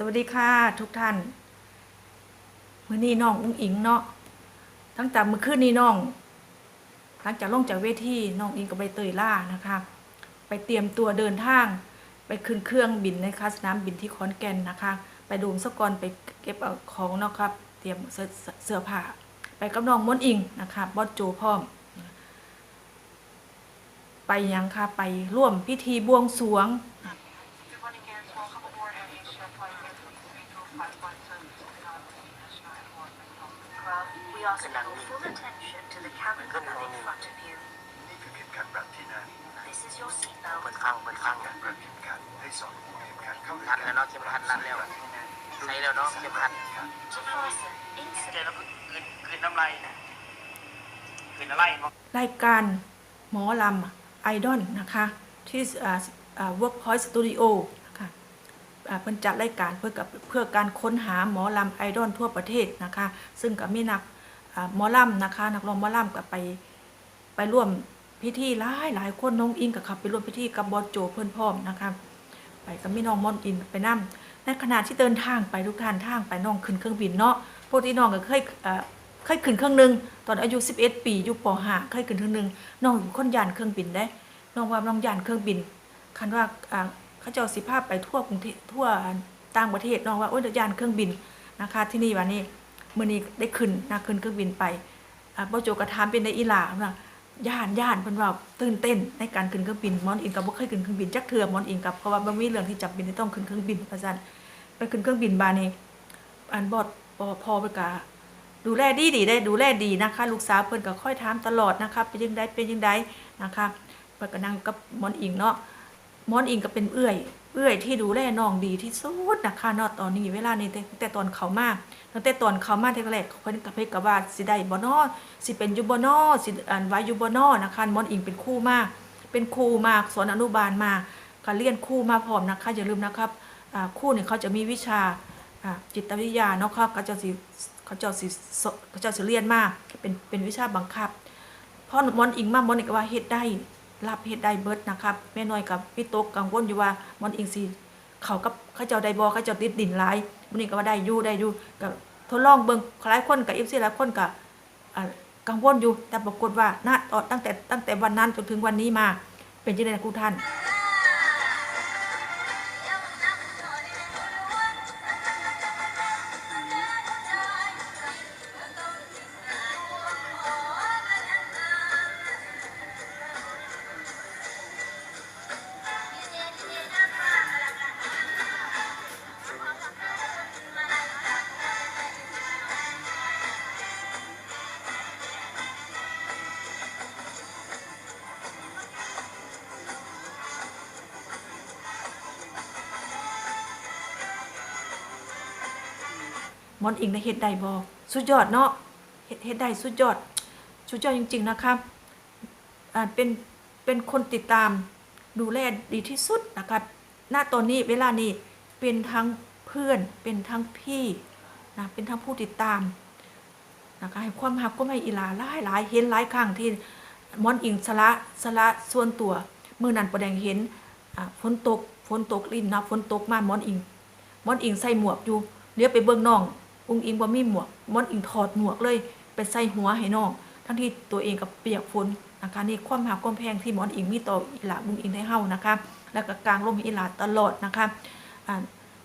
สวัสดีค่ะทุกท่านมื่อนี้น้องอุ้งอิงเนาะตั้งแต่เมื่อคืนนี้น้อง หลังจากลงจากเวทีน้องอิงกับใบเตยล่านะคะ ไปเตรียมตัวเดินทาง ไปขึ้นเครื่องบินนะคะสนามบินที่ขอนแก่นนะคะ ไปดูมสกอนไปเก็บเอาของเนาะครับ เตรียมเสื้อผ้าไปกับน้องมนอิงนะคะบอสโจพร้อม ไปยังค่ะไปร่วมพิธีบวงสรวง we ask for full attention to the cabin panel in front of you. นี่คือเข็มขัดรัดที่นั่ง This is your seatbelt. เปิดข้างเปิดข้างการรัดเข็มขัดให้สอดคล้องเข็มขัดเข้าด้วยรักัแล้วเนาะเข็มขัดรัดแล้วใส่แล้วเนาะเข็มขัด To fasten เดี๋ยวเราคืนคืนน้ำลายนะคืนอะไรรายการหมอลำไอดอลนะคะ ที่อ่าอ่า Workpoint Studio นะคะอ่าเป็นจัดรายการเพื่อกับเพื่อการค้นหาหมอลำไอดอลทั่วประเทศนะคะ ซึ่งก็มีนักหมอลำนะคะ นักร้องหมอลำก็ไปไปร่วมพิธีหลายหลายคนน้องอิงกับขับไปร่วมพิธีกับบอโจเพื่อนพร้อมนะคะไปกับพี่น้องมอนอินไปนั่งในขณะที่เดินทางไปทุกท่านทางไปน้องขึ้นเครื่องบินเนาะพวกที่น้องก็เคยเคยขึ้นเครื่องหนึงตอนอายุ 11 ปีอยู่ป .5 เคยขึ้นเครื่องหนึงน้องเป็นคนยานเครื่องบินได้น้องว่าน้องยานเครื่องบินคันว่า เขาเจ้าสิภาพไปทั่วกรุงเทพทั่วต่างประเทศน้องว่าโอ้ยยานเครื่องบินนะคะ ที่นี่วันนี้มื้อนี้ได้ขึ้นนะขึ้นเครื่องบินไปอ่าโจกระทามเป็นในอีหลาว่าย่านย่านเพิ่นว่าตื่นเต้นในการขึ้นเครื่องบินมอนอิงกับบ่เคยขึ้นเครื่องบินจักเทื่อมอนอิงกับเพราะว่าบ่มีเรื่องที่จำเป็นที่ต้องขึ้นเครื่องบินว่าซั่นไปขึ้นเครื่องบินบานี่อันบอดปพอไปกะดูแลดีดีได้ดูแลดีนะคะ ลูกสาวเพิ่นก็ค่อยถามตลอดนะคะเป็นยังไงเป็นยังไงนะคะเพิ่นก็นั่งกับมอนอิงเนาะ มอนอิงก็เป็นเอื้อย เอื้อยที่ดูแลน้องดีที่สุดนะคะนาะตอนนี้เวลานี้แต่ตอนเขามาตั้งแต่ตอนเขามาแรกเขาเพิ่นกับเพกกับว่าสิได้บ่นอสิเป็นยูบ่นอสิอ่านไว้ยูบ่นอนะคะมอนอิงเป็นคู่มาก เป็นครูมากสอนอนุบาลมาก็เรียนคู่มาพร้อมนะคะอย่าลืมนะครับคู่เนี่ยเขาจะมีวิชาจิตวิทยาเนาะครับเขาจะสิเขาจะสิเขาจะสิเรียนมากเป็นเป็นวิชาบังคับพอมอนอิงมากมอนอิงก็ว่าเฮ็ดได้ รับเฮ็ดได้เบิดนะครับแม่น้อยกับพี่ตกกังวลอยู่ว่ามอนอิงสิเขากับเขาเจ้าได้บอเขาเจ้าติดดินหลายมันอิงก็ว่าได้อยู่ได้อยู่กับทดลองเบิ่งหลายคนกับ FC หลายคนก็อ่ากังวลอยู่แต่ปรากฏว่าณตั้งแต่ตั้งแต่วันนั้นจนถึงวันนี้มาเป็นยังได๋นครูท่าน มอนอิงได้เฮ็ดได้บ่สุดยอดเนาะเฮ็ดเฮ็ดได้สุดยอด สุดยอดจริง ๆ นะครับอ่าเป็นเป็นคนติดตามดูแลดีที่สุดนะครับณตอนนี้เวลานี้เป็นทั้งเพื่อนเป็นทั้งพี่นะเป็นทั้งผู้ติดตามนะคะให้ความหักก็ไม่อีลาหลายหลายเห็นหลายครั้งที่มอนอิงสละสละส่วนตัวมื้อนันประแดงเห็นฝนตกฝนตกลิ้นนะฝนตกมามอนอิง มอนอิงใส่หมวกอยู่เดี๋ยวไปเบิ่งน้อง อุ้งอิงบ่มีหมวกมอนอิงถอดหมวกเลย ไปใส่หัวให้น้อง ทั้งที่ตัวเองกับเปียกฝนนะคะนี่ความหักความแพงที่หมอนอิงมีต่ออีหลาบุงอิงให้เฮานะคะ แล้วก็กลางร่มอีหลาตลอดนะคะ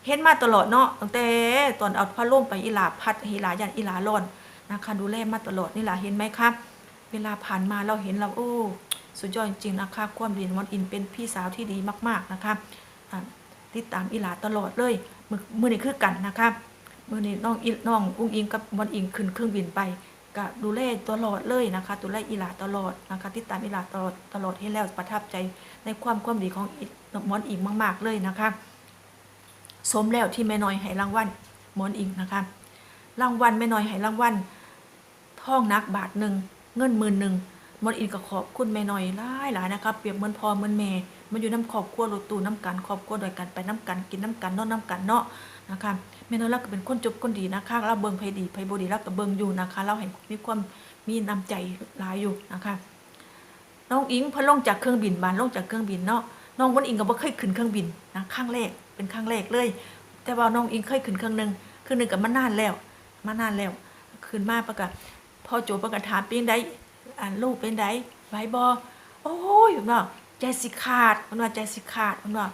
เห็นมาตลอดเนาะตั้งแต่ตอนเอาพัดลมไปอีหลาพัดอีหลายันอีหลาร้อนนะคะดูแลมาตลอดนี่ล่ะเห็นไหมคะเวลาผ่านมาเราเห็นเราโอ้สุดยอดจริงนะคะ ความดีมอนอินเป็นพี่สาวที่ดีมาก ๆนะคะอ่ติดตามอีหลาตลอดเลยมือมือนี่คือกันนะคะ เมื่อนี้น้องอิน้องอุ้งอิงกับบอนอิงขึ้นเครื่องบินไปก็ดูแลตลอดเลยนะคะดูแลอีหลาตลอดนะคะติดตามอีหลาตลอดตลอดให้แล้วประทับใจในความความดีของหมอนอิงมาก ๆเลยนะคะ สมแล้วที่แม่น้อยให้รางวัลหมอนอิงนะคะรางวัลแม่น้อยให้รางวัลท่องนักบาทหนึ่งเงินหมื่นหนึ่ง มอนอิงก็ขอบคุณแม่น้อยหลายหลายนะคะเปรียบเหมือนพ่อเหมือนแม่มันอยู่น้ำครอบครัวรถตู้น้ำกันครอบครัวโดยกันไปน้ำกันกินน้ำกันนอนน้ำกันเนาะนะคะแม่น้อยเราก็เป็นคนจบคนดีนะคะเราเบิ่งไผดีไผบ่ดีเราก็เบิ่งอยู่นะคะ เราให้มีความมีน้ำใจหลายอยู่นะคะน้องอิงเพอลงจากเครื่องบินบานลงจากเครื่องบินเนาะน้องวันอิงก็บ่เคยขึ้นเครื่องบินนะครั้งแรกเป็นครั้งแรกเลย แต่ว่าน้องอิงเคยขึ้นเครื่องหนึงเครื่องหนึงกับมันานแล้วมานานแล้วขึ้นมาประกาศพอโจประกาศถามเป็นได อ่านลูกเป็นไดไหวบอโอ้ยผมว่าใจสิขาดผมว่าใจสิขาดผมว่า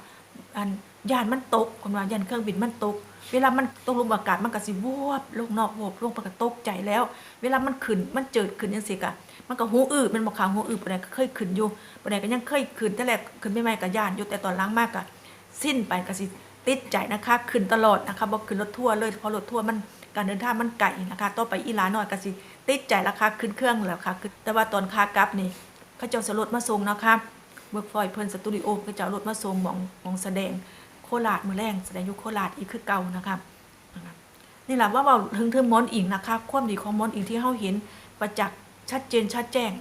อันยานมันตกผมว่ายานเครื่องบินมันตก เวลามันตกลงอากาศมันก็สิวบลงนอกวบลงประกาศตกใจแล้ว เวลามันขึ้นมันเจิดขึ้นจังซี่กะมันก็หูอื้อมันบ่ขางหูอื้อปานใดก็เคยขึ้นอยู่ปานใดก็ยังเคยขึ้นแต่แรกขึ้นไม่ไม่ก็ย่านอยู่แต่ตอนล้างมากก็สิ้นไปก็สิติดใจนะคะ ขึ้นตลอดนะคะบ่ขึ้นรถทัวร์เลยเพราะรถทัวร์มัน การเดินทางมันไกลนะคะต่อไปอีหลาน้อยก็สิติดใจราคาขึ้นเครื่องแล้วค่ะแต่ว่าตอนขากลับนี่เขาเจ้าสรถมาส่งนะคะเวิร์กฟอยเพิ่นสตูดิโอเขาเจ้ารถมาส่งมองมองแสดงโคราชมือแรงแสดงยู่โคราชอีกคือเก่านะคะนี่แหละว่าเราถึงถึงมอนอิงนะคะความดีของมอนอิงที่เราเห็นประจักษ์ชัดเจนชัดแจ้ง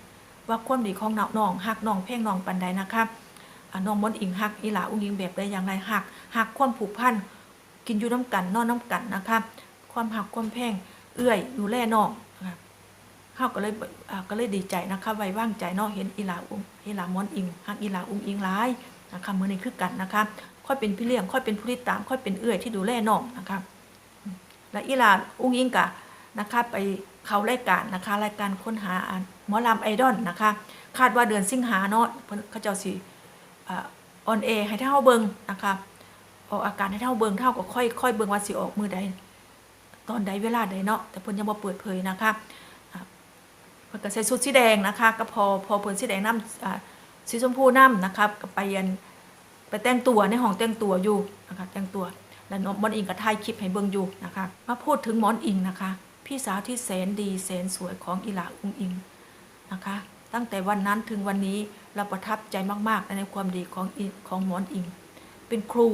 ว่าความดีของน้องหักน้องเพ่งน้องปันใดนะคะน้องมอนอิงหักอีหลาอุ้งอิงแบบใดอย่างไรหักหักความผูกพันกินอยู่น้ำกันนอนน้ำกันนะคะ ความหักความแพ่งเอื้อยดูแลน้องนะคะเขาก็เลยก็เลยดีใจนะคะไว้ว่างใจเน้องเห็นอีลาอุ้งอีลามอนอิงหักอีลาอุ้งอิงร้ายนะคะมือนี้คือกันนะคะค่อยเป็นพี่เลี้ยงค่อยเป็นผู้ติดตามค่อยเป็นเอื้อยที่ดูแลน้องนะคะและอีลาอุ้งอิงกะนะคะไปเขารายการนะคะรายการค้นหาหมอลำไอดอลนะคะคาดว่าเดือนสิงหาเนาะเขาเจ้าสิออนเอให้เท่าเบิงนะคะออกอาการให้เท่าเบิงเท่าก็ค่อยค่อยเบิงว่าสิออกมือใด ตอนใดเวลาใดเนาะแต่เพิ่นยังบ่เปิดเผยนะคะเพิ่นก็ใส่ชุดสีแดงนะคะก็พอพอเพิ่นสีแดงน้ำอ่าสีชมพูน้ำนะคะก็ไปยันไปแต่งตัวในห้องแต่งตัวอยู่นะคะแต่งตัวและน้องมอนอิงก็ถ่ายคลิปให้เบิ่งอยู่นะคะมาพูดถึงหมอนอิงนะคะ พี่สาวที่แสนดีแสนสวยของอีหลาอุงอิงนะคะ ตั้งแต่วันนั้นถึงวันนี้เราประทับใจมากๆในความดีของของหมอนอิง เป็นครู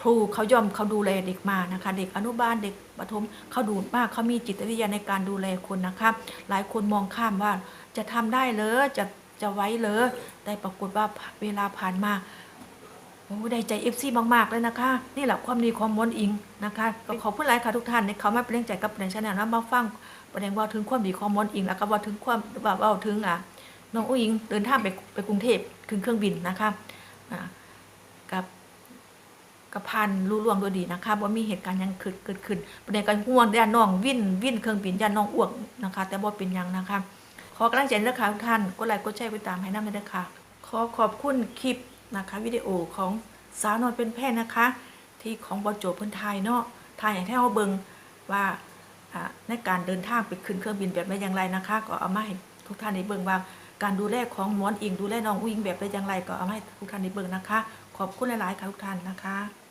ครูเขายอมเขาดูแลเด็กมานะคะ เด็กอนุบาลเด็กประถมเขาดูมากเขามีจิตวิทยาในการดูแลคนนะคะหลายคนมองข้ามว่าจะทำได้เหรอจะจะไว้เหรอแต่ปรากฏว่าเวลาผ่านมาโอ้ได้ใจเอฟซีมากๆเลยนะคะ นี่แหละความดีของมอนอิงนะคะก็ขอบคุณหลายค่ะทุกท่านที่เขามาเป็นแรงใจกับประเด็นชาแนลแล้วมาฟังประเด็นว่าถึงความดีของมอนอิงแล้วก็ว่าถึงความว่าว่าถึงอะน้องอุ้งอิงเดินทางไปไปกรุงเทพขึ้นเครื่องบินนะคะอ่า กับพันรู้ล่วงโดยดีนะคะว่ามีเหตุการณ์ยังเกิดเกิดขึ้นประเด็นการห่วงด้านน้องวิ่นวิ่นเครื่องบินย่านน้องอ้วกนะคะ แต่ว่เป็นยังนะคะ ขอกำลังใจด้วยค่ะทุกท่านกดไลค์กดแชร์กดติดตามให้น้ำด้วยค่ะขอขอบคุณคลิปนะคะวิดีโอของสาวนอนเป็นแพทย์นะคะ ที่ของบอโจเพิ่นไทยเนาะไทยอย่างที่เราเบิงว่าอ่าในการเดินทางไปขึ้นเครื่องบินแบบไหนอย่างไรนะคะ ก็เอามาให้ทุกท่านได้เบิงว่าการดูแลของหมอนอิงดูแลน้องอุ้งแบบไหนอย่างไรก็เอามาให้ทุกท่านได้เบิงนะคะ ขอบคุณหลาย ๆ ค่ะทุกท่านนะคะ